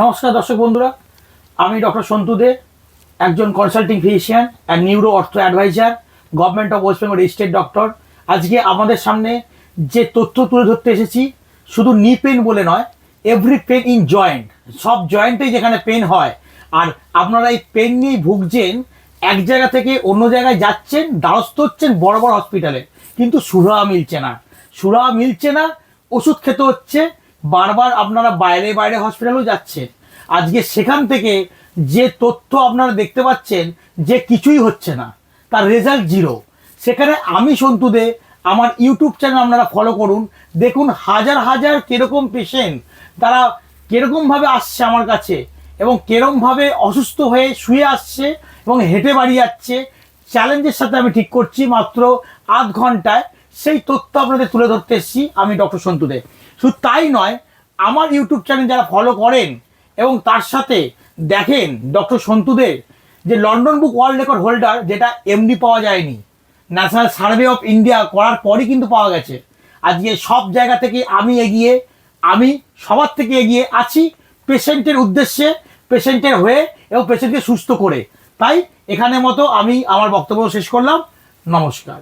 নমস্কার দর্শক বন্ধুরা, আমি ডক্টর সন্তু দে, একজন consulting physician and neuro ortho adviser government of West Bengal registered doctor আজকে আমাদের সামনে যে তথ্য তুলে ধরতে এসেছি, শুধু নি পেন বলে নয় এভরি পেন ইন জয়েন্ট সব জয়েন্টেই যেখানে পেন হয়। আর আপনারা এই পেন নিয়ে ভুগছেন, এক জায়গা থেকে অন্য জায়গায় যাচ্ছেন, দ্বারস্থ হচ্ছেন বড় বড় হসপিটালে কিন্তু সুরা মিলছে না। সুরা মিলছে না, ওষুধ খেতে হচ্ছে বারবার আপনারা বাইরে বাইরে হসপিটালেও যাচ্ছেন। আজকে সেখান থেকে যে তথ্য আপনারা দেখতে পাচ্ছেন যে কিছুই হচ্ছে না, তার রেজাল্ট জিরো সেখানে আমি সন্তু দে, আমার ইউটিউব চ্যানেল আপনারা ফলো করুন। দেখুন হাজার হাজার কীরকম পেশেন্ট তারা কীরকমভাবে আসছে আমার কাছে এবং কিরমভাবে অসুস্থ হয়ে শুয়ে আসছে এবং হেঁটে বাড়ি যাচ্ছে। চ্যালেঞ্জের সাথে আমি ঠিক করছি মাত্র আধ ঘন্টায়। সেই তথ্য আপনাদের তুলে ধরতে এসেছি আমি ডক্টর সন্তু দে। শুধু তাই নয়, আমার ইউটিউব চ্যানেল যারা ফলো করেন এবং তার সাথে দেখেন ডক্টর সন্তুদের যে London book world record holder যেটা এমডি পাওয়া যায়নি ন্যাশনাল সার্ভে অফ ইন্ডিয়া করার পরই কিন্তু পাওয়া গেছে। আজকে সব জায়গা থেকে আমি এগিয়ে, আমি সবার থেকে এগিয়ে আছি পেশেন্টের উদ্দেশ্যে, পেশেন্টের হয়ে এবং পেশেন্টকে সুস্থ করে। তাই এখানে মতো আমি আমার বক্তব্য শেষ করলাম। নমস্কার।